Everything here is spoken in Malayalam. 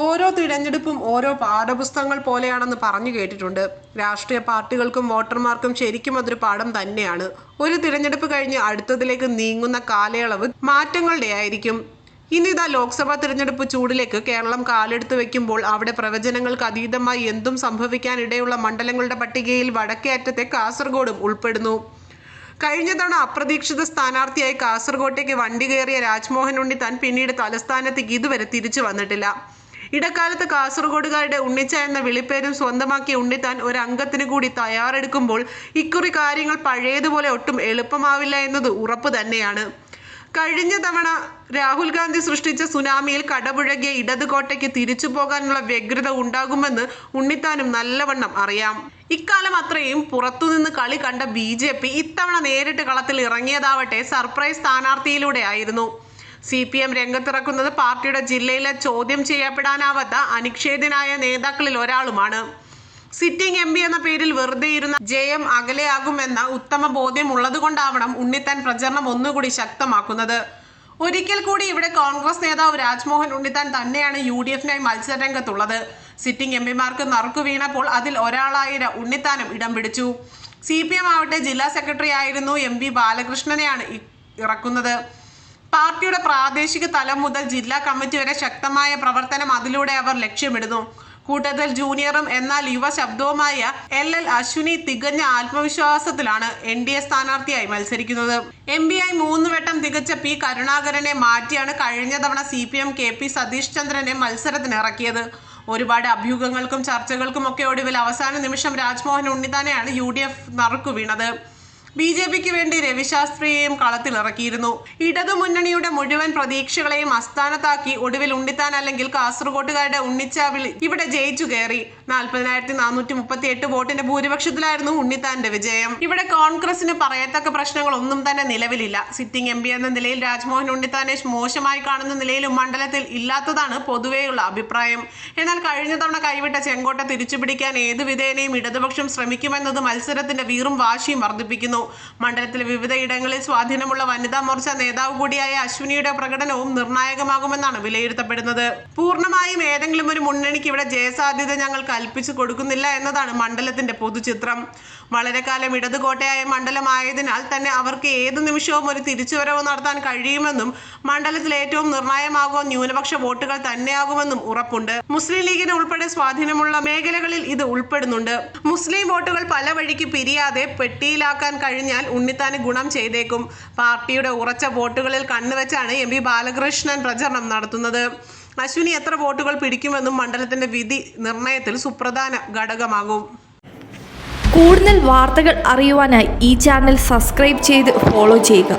ഓരോ തിരഞ്ഞെടുപ്പും ഓരോ പാഠപുസ്തകങ്ങൾ പോലെയാണെന്ന് പറഞ്ഞു കേട്ടിട്ടുണ്ട്. രാഷ്ട്രീയ പാർട്ടികൾക്കും വോട്ടർമാർക്കും ശരിക്കും അതൊരു പാഠം തന്നെയാണ്. ഒരു തിരഞ്ഞെടുപ്പ് കഴിഞ്ഞ് അടുത്തതിലേക്ക് നീങ്ങുന്ന കാലയളവ് മാറ്റങ്ങളുടെ ആയിരിക്കും. ഇന്നിതാ ലോക്സഭാ തിരഞ്ഞെടുപ്പ് ചൂടിലേക്ക് കേരളം കാലെടുത്ത് വെക്കുമ്പോൾ അവിടെ പ്രവചനങ്ങൾക്ക് അതീതമായി എന്തും സംഭവിക്കാനിടയുള്ള മണ്ഡലങ്ങളുടെ പട്ടികയിൽ വടക്കേ അറ്റത്തെ കാസർഗോഡും ഉൾപ്പെടുന്നു. കഴിഞ്ഞ തവണ അപ്രതീക്ഷിത സ്ഥാനാർത്ഥിയായി കാസർഗോട്ടേക്ക് വണ്ടി കയറിയ രാജ്മോഹൻ ഉണ്ണി താൻ പിന്നീട് തലസ്ഥാനത്തേക്ക് ഇതുവരെ തിരിച്ചു വന്നിട്ടില്ല. ഇടക്കാലത്ത് കാസർഗോഡുകാരുടെ ഉണ്ണിച്ച എന്ന വിളിപ്പേരും സ്വന്തമാക്കി ഉണ്ണിത്താൻ ഒരു അംഗത്തിന് കൂടി തയ്യാറെടുക്കുമ്പോൾ ഇക്കുറി കാര്യങ്ങൾ പഴയതുപോലെ ഒട്ടും എളുപ്പമാവില്ല എന്നത് ഉറപ്പ് തന്നെയാണ്. കഴിഞ്ഞ തവണ രാഹുൽ ഗാന്ധി സൃഷ്ടിച്ച സുനാമിയിൽ കടപുഴകിയ ഇടത് കോട്ടയ്ക്ക് തിരിച്ചു പോകാനുള്ള വ്യഗ്രത ഉണ്ടാകുമെന്ന് ഉണ്ണിത്താനും നല്ലവണ്ണം അറിയാം. ഇക്കാലം അത്രയും പുറത്തുനിന്ന് കളി കണ്ട ബി ജെ പി ഇത്തവണ നേരിട്ട് കളത്തിൽ ഇറങ്ങിയതാവട്ടെ സർപ്രൈസ് സ്ഥാനാർത്ഥിയിലൂടെ ആയിരുന്നു. സി പി എം രംഗത്തിറക്കുന്നത് പാർട്ടിയുടെ ജില്ലയിലെ ചോദ്യം ചെയ്യപ്പെടാനാവാത്ത അനിക്ഷേധ്യനായ നേതാക്കളിൽ ഒരാളുമാണ്. സിറ്റിംഗ് എം പി എന്ന പേരിൽ വെറുതെ ഇരുന്ന ജയം അകലെയാകുമെന്ന ഉത്തമ ബോധ്യം ഉള്ളതുകൊണ്ടാവണം ഉണ്ണിത്താൻ പ്രചരണം ഒന്നുകൂടി ശക്തമാക്കുന്നത്. ഒരിക്കൽ കൂടി ഇവിടെ കോൺഗ്രസ് നേതാവ് രാജ്മോഹൻ ഉണ്ണിത്താൻ തന്നെയാണ് യു ഡി എഫിനായി മത്സരരംഗത്തുള്ളത്. സിറ്റിംഗ് എം പിമാർക്ക് നറുക്കു വീണപ്പോൾ അതിൽ ഒരാളായ ഉണ്ണിത്താനും ഇടം പിടിച്ചു. സി പി എം ആവട്ടെ ജില്ലാ സെക്രട്ടറി ആയിരുന്നു എം പി ബാലകൃഷ്ണനെയാണ് ഇറക്കുന്നത്. പാർട്ടിയുടെ പ്രാദേശിക തലം മുതൽ ജില്ലാ കമ്മിറ്റി വരെ ശക്തമായ പ്രവർത്തനം അതിലൂടെ അവർ ലക്ഷ്യമിടുന്നു. കൂട്ടത്തിൽ ജൂനിയറും എന്നാൽ യുവ ശബ്ദവുമായ എൽ എൽ അശ്വിനി തികഞ്ഞ ആത്മവിശ്വാസത്തിലാണ് എൻ ഡി എ സ്ഥാനാർത്ഥിയായി മത്സരിക്കുന്നത്. എം പി ആയി മൂന്ന് വട്ടം തികച്ച പി കരുണാകരനെ മാറ്റിയാണ് കഴിഞ്ഞ തവണ C P M K P Satheesh ചന്ദ്രനെ മത്സരത്തിനിറക്കിയത് ഒരുപാട് അഭ്യൂഹങ്ങൾക്കും ചർച്ചകൾക്കും ഒക്കെ ഒടുവിൽ അവസാന നിമിഷം രാജ്മോഹൻ ഉണ്ണിത്താനെയാണ് യു ഡി എഫ് നറുക്കു വീണത്. ബി ജെ പിക്ക് വേണ്ടി രവിശാസ്ത്രിയെയും കളത്തിലിറക്കിയിരുന്നു. ഇടതുമുന്നണിയുടെ മുഴുവൻ പ്രതീക്ഷകളെയും അസ്ഥാനത്താക്കി ഒടുവിൽ ഉണ്ണിത്താൻ അല്ലെങ്കിൽ കാസർഗോട്ടുകാരുടെ ഉണ്ണിച്ചാവിളി ഇവിടെ ജയിച്ചു കയറി. നാൽപ്പതിനായിരത്തി നാനൂറ്റി മുപ്പത്തി എട്ട് വോട്ടിന്റെ ഭൂരിപക്ഷത്തിലായിരുന്നു ഉണ്ണിത്താന്റെ വിജയം. ഇവിടെ കോൺഗ്രസിന് പറയത്തക്ക പ്രശ്നങ്ങൾ ഒന്നും തന്നെ നിലവിലില്ല. സിറ്റിംഗ് എം പി എന്ന നിലയിൽ രാജ്മോഹൻ ഉണ്ണിത്താനെ മോശമായി കാണുന്ന നിലയിലും മണ്ഡലത്തിൽ ഇല്ലാത്തതാണ് പൊതുവെയുള്ള അഭിപ്രായം. എന്നാൽ കഴിഞ്ഞ തവണ കൈവിട്ട ചെങ്കോട്ട തിരിച്ചുപിടിക്കാൻ ഏതു വിധേനയും ഇടതുപക്ഷം ശ്രമിക്കുമെന്നത് മത്സരത്തിന്റെ വീറും വാശിയും വർദ്ധിപ്പിക്കുന്നു. മണ്ഡലത്തിലെ വിവിധയിടങ്ങളിൽ സ്വാധീനമുള്ള വനിതാ മോർച്ച നേതാവ് കൂടിയായ അശ്വിനിയുടെ പ്രകടനവും നിർണായകമാകുമെന്നാണ് വിലയിരുത്തപ്പെടുന്നത്. പൂർണമായും ഏതെങ്കിലും ഒരു മുന്നണിക്ക് ഇവിടെ ജയസാധ്യത ഞങ്ങൾ കൽപ്പിച്ചു കൊടുക്കുന്നില്ല എന്നതാണ് മണ്ഡലത്തിന്റെ പൊതുചിത്രം. വളരെ കാലം ഇടതുകോട്ടയായ മണ്ഡലമായതിനാൽ തന്നെ അവർക്ക് ഏത് നിമിഷവും ഒരു തിരിച്ചുവരവ് നടത്താൻ കഴിയുമെന്നും മണ്ഡലത്തിൽ ഏറ്റവും നിർണായകമാകുക ന്യൂനപക്ഷ വോട്ടുകൾ തന്നെയാകുമെന്നും ഉറപ്പുണ്ട്. മുസ്ലിം ലീഗിന് ഉൾപ്പെടെ സ്വാധീനമുള്ള മേഖലകളിൽ ഇത് ഉൾപ്പെടുന്നുണ്ട്. മുസ്ലിം വോട്ടുകൾ പല വഴിക്ക് പിരിയാതെ പെട്ടിയിലാക്കാൻ കഴിഞ്ഞാൽ ഉണ്ണിത്താന് ഗുണം ചെയ്തേക്കും. പാർട്ടിയുടെ ഉറച്ച വോട്ടുകളിൽ കണ്ണുവെച്ചാണ് എം പി ബാലകൃഷ്ണൻ പ്രചരണം നടത്തുന്നത്. അശ്വിനി എത്ര വോട്ടുകൾ പിടിക്കുമെന്നും മണ്ഡലത്തിന്റെ വിധി നിർണയത്തിൽ സുപ്രധാന ഘടകമാകും. കൂടുതൽ വാർത്തകൾ അറിയുവാനായി ഈ ചാനൽ സബ്സ്ക്രൈബ് ചെയ്ത് ഫോളോ ചെയ്യുക.